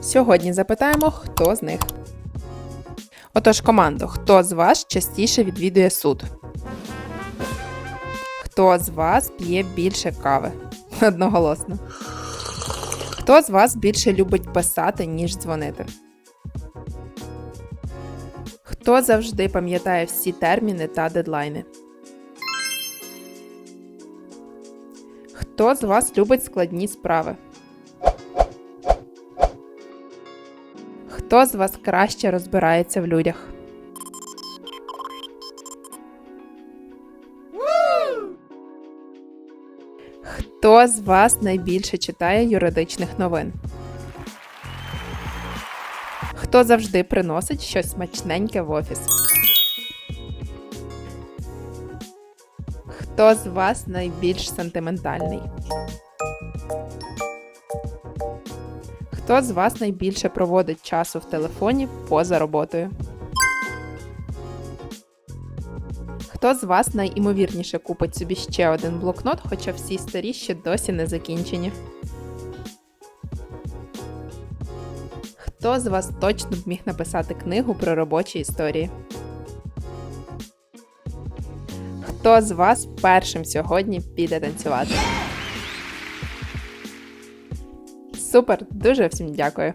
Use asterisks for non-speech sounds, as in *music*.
Сьогодні запитаємо, хто з них. Отож, командо, хто з вас частіше відвідує суд? Хто з вас п'є більше кави? *laughs* Одноголосно. Хто з вас більше любить писати, ніж дзвонити? Хто завжди пам'ятає всі терміни та дедлайни? Хто з вас любить складні справи? Хто з вас краще розбирається в людях? Хто з вас найбільше читає юридичних новин? Хто завжди приносить щось смачненьке в офіс? Хто з вас найбільш сентиментальний? Хто з вас найбільше проводить часу в телефоні поза роботою? Хто з вас найімовірніше купить собі ще один блокнот, хоча всі старі ще досі не закінчені? Хто з вас точно б міг написати книгу про робочі історії? Хто з вас першим сьогодні піде танцювати? Супер, дуже всім дякую.